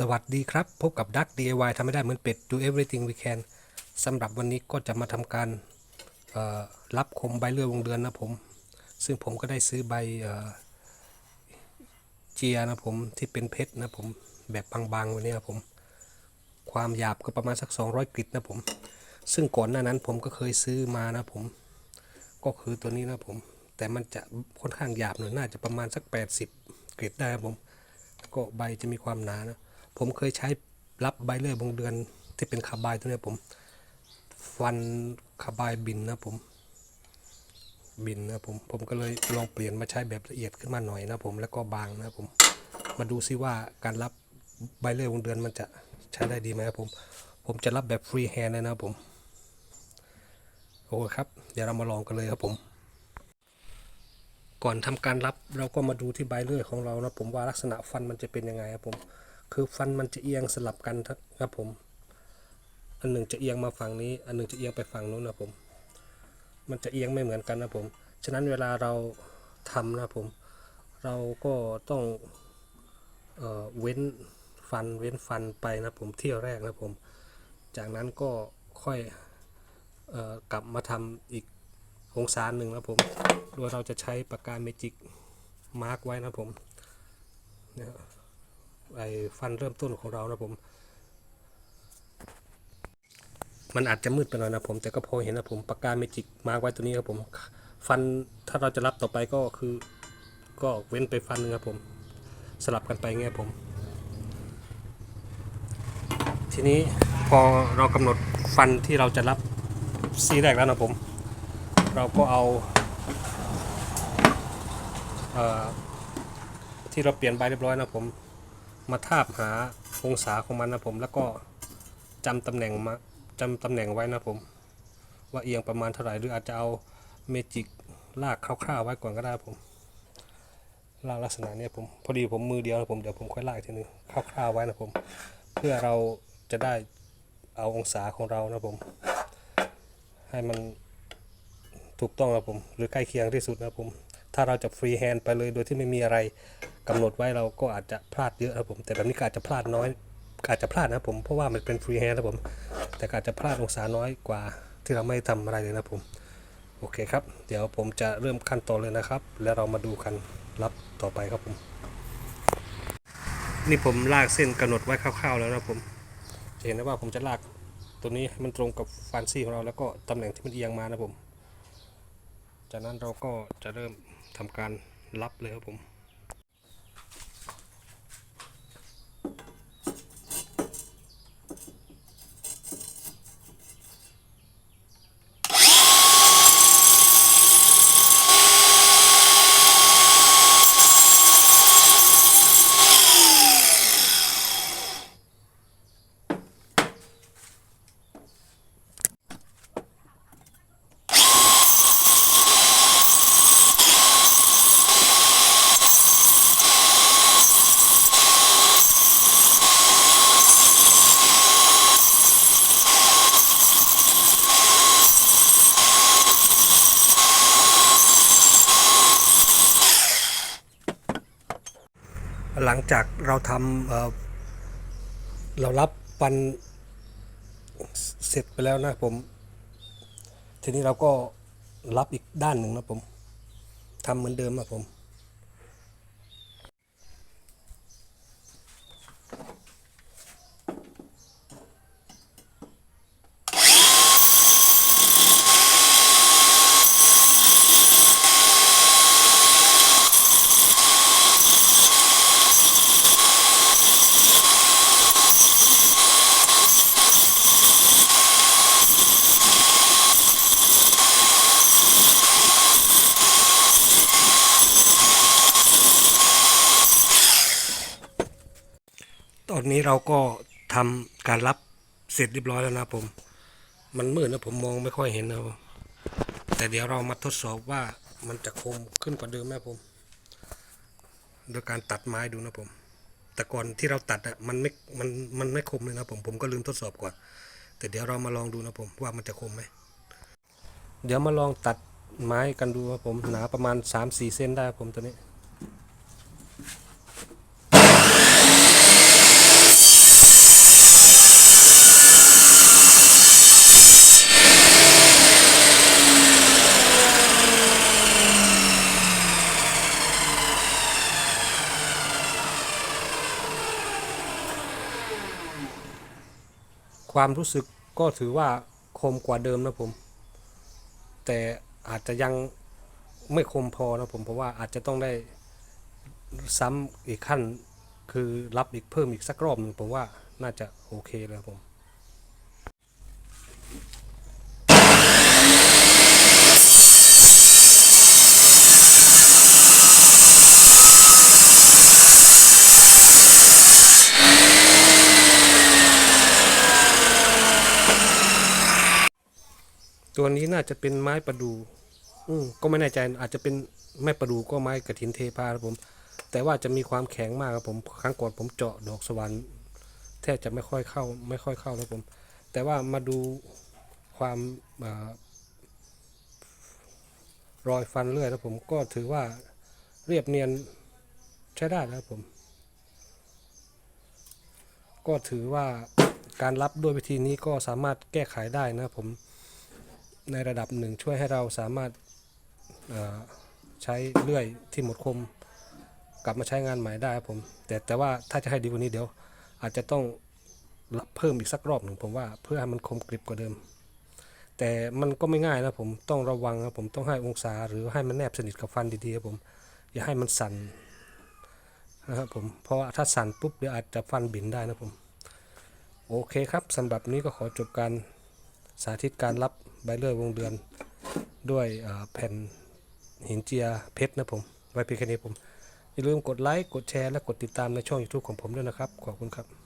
สวัสดีครับ พบกับดัก DIY ทำไม่ได้เหมือนเป็ด do everything we can สำหรับวันนี้ก็จะมาทำการรับคมใบเลื่อยวงเดือนนะผม ซึ่งผมก็ได้ซื้อใบเอ่อเจียนะผมที่เป็นเพชรนะผมแบบบางๆวันนี้ครับผม ความหยาบก็ประมาณสัก 200กริตนะผม ซึ่งก่อนหน้านั้นผมก็เคยซื้อมานะผม ก็คือตัวนี้นะผม แต่มันจะค่อนข้างหยาบหน่อยน่าจะประมาณสัก 80กริตได้ครับผม ก็ใบจะมีความหนานะ ผมเคยใช้รับใบเลื่อยวงเดือนที่เป็นคาร์บายตัวนี้ผมฟันคาร์บายบินนะผม บินนะผม ผมก็เลยลองเปลี่ยนมาใช้แบบละเอียดขึ้นมาหน่อยนะผมแล้วก็บางนะผม มาดูซิว่าการรับใบเลื่อยวงเดือนมันจะใช้ได้ดีไหมครับผม ผมจะรับแบบฟรีแฮนด์เลยนะผม โอเคครับ เดี๋ยวเรามาลองกันเลยครับผม ก่อนทำการรับเราก็มาดูที่ใบเลื่อยของเรานะผมว่าลักษณะฟันมันจะเป็นยังไงครับผม คือฟันมันจะเอียงสลับกันครับผม อันหนึ่งจะเอียงมาฝั่งนี้ อันหนึ่งจะเอียงไปฝั่งนู้นนะผม มันจะเอียงไม่เหมือนกันนะผม ฉะนั้นเวลาเราทำนะผม เราก็ต้องเออเว้นฟันเว้นฟันไปนะผมเที่ยวแรกนะผม จากนั้นก็ค่อยออกลับมาทำอีกองศาหนึ่งนะผม โดยเราจะใช้ปากกาเมจิกมาร์กไว้นะผมเนี่ย ไอ้ฟันเริ่มต้นของเรานะผม มันอาจจะมืดไปหน่อยนะผม แต่ก็พอเห็นนะผมปากกาเมจิกมาไว้ตัวนี้ครับผม ฟันถ้าเราจะรับต่อไปก็คือ ก็เว้นไปฟันหนึงครับผม สลับกันไปเงี้ยผม ทีนี้พอเรากำหนดฟันที่เราจะรับซีแรกแล้วนะผม เราก็เอาเอ่อที่เราเปลี่ยนใบเรียบร้อยนะผม มาทาบหาองศาของมันนะผม แล้วก็จำตำแหน่งมาจำตำแหน่งไว้นะผม ว่าเอียงประมาณเท่าไหร่หรืออาจจะเอาเมจิกลากคร่าวๆไว้ก่อนก็ได้ผมลากลักษณะเนี้ยผมพอดีผมมือเดียวนะผมเดี๋ยวผมค่อยลากทีนึงคร่าวๆไว้นะผม เพื่อเราจะได้เอาองศาของเรานะผม ให้มันถูกต้องครับผม หรือใกล้เคียงที่สุดนะผม ถ้าเราจะฟรีแฮนด์ไปเลยโดยที่ไม่มีอะไรกำหนดไว้เราก็อาจจะพลาดเยอะครับผม แต่แบบนี้ก็อาจจะพลาดน้อยอาจจะพลาดนะผมเพราะว่ามันเป็นฟรีแฮนด์นะครับผม แต่อาจจะพลาดองศาน้อยกว่าที่เราไม่ทำอะไรเลยนะผมโอเคครับ เดี๋ยวผมจะเริ่มขั้นตอนเลยนะครับ แล้วเรามาดูกันรับต่อไปครับผม นี่ผมลากเส้นกำหนดไว้คร่าวๆแล้วนะผมจะเห็นได้ว่าผมจะลากตัวนี้ให้มันตรงกับฟันซี่ของเราแล้วก็ตำแหน่งที่มันเอียงมานะผม จากนั้นเราก็จะเริ่มทำการรับเลยครับผม หลังจากเราทำเเรารับปันเสร็จไปแล้วนะผม ทีนี้เราก็รับอีกด้านหนึ่งนะผมทำเหมือนเดิมนะผม ตอนนี้เราก็ทำการรับเสร็จเรียบร้อยแล้วนะผม มันมืดนะผมมองไม่ค่อยเห็นนะแต่เดี๋ยวเรามาทดสอบว่ามันจะคมขึ้นกว่าเดิมไหมผม โดยการตัดไม้ดูนะผม แต่ก่อนที่เราตัดอะมันไม่ มัน มันไม่คมเลยนะผม ผมก็ลืมทดสอบก่อน แต่เดี๋ยวเรามาลองดูนะผมว่ามันจะคมไหม เดี๋ยวมาลองตัดไม้กันดูครับผม หนาประมาณ 3-4 เส้นได้ผมตัวนี้ ความรู้สึกก็ถือว่าคมกว่าเดิมนะผม แต่อาจจะยังไม่คมพอนะผมเพราะว่าอาจจะต้องได้ซ้ำอีกขั้น คือรับอีกเพิ่มอีกสักรอบหนึ่งผมว่าน่าจะโอเคแล้วผม ตัวนี้น่าจะเป็นไม้ประดู่อืมก็ไม่แน่ใจอาจจะเป็นไม้ประดู่ก็ไม้กระถินเทพาครับผม แต่ว่าจะมีความแข็งมากครับผมครั้งก่อนผมเจาะดอกสวรรค์แทบจะไม่ค่อยเข้า ไม่ค่อยเข้าแล้วผม แต่ว่ามาดูความอรอยฟันเลื่อยแล้วผมก็ถือว่าเรียบเนียนใช้ได้นะครับผม ก็ถือว่าการรับด้วยวิธีนี้ก็สามารถแก้ไขได้นะครับผม ในระดับหนึ่งช่วยให้เราสามารถใช้เลื่อยที่หมดคม กลับมาใช้งานใหม่ได้ครับผม แต่แต่ว่าถ้าจะให้ดีกว่านี้เดี๋ยว อาจจะต้องรับเพิ่มอีกสักรอบหนึ่งผมว่าเพื่อให้มันคมกริบกว่าเดิม แต่มันก็ไม่ง่ายนะผมต้องระวังนะผมต้องให้องศาหรือให้มันแนบสนิทกับฟันดีๆครับผม อย่าให้มันสั่นนะครับผมเพราะว่าถ้าสั่นปุ๊บเดี๋ยวอาจจะฟันบินได้นะผม โอเคครับสำหรับนี้ก็ขอจบการสาธิตการรับ ใบเลื่อยวงเดือนด้วยแผ่นหินเจียเพชรนะผม ไว้เพียงแค่นี้ผม อย่าลืมกดไลค์ กดแชร์ และกดติดตามในช่อง YouTube ของผมด้วยนะครับ ขอบคุณครับ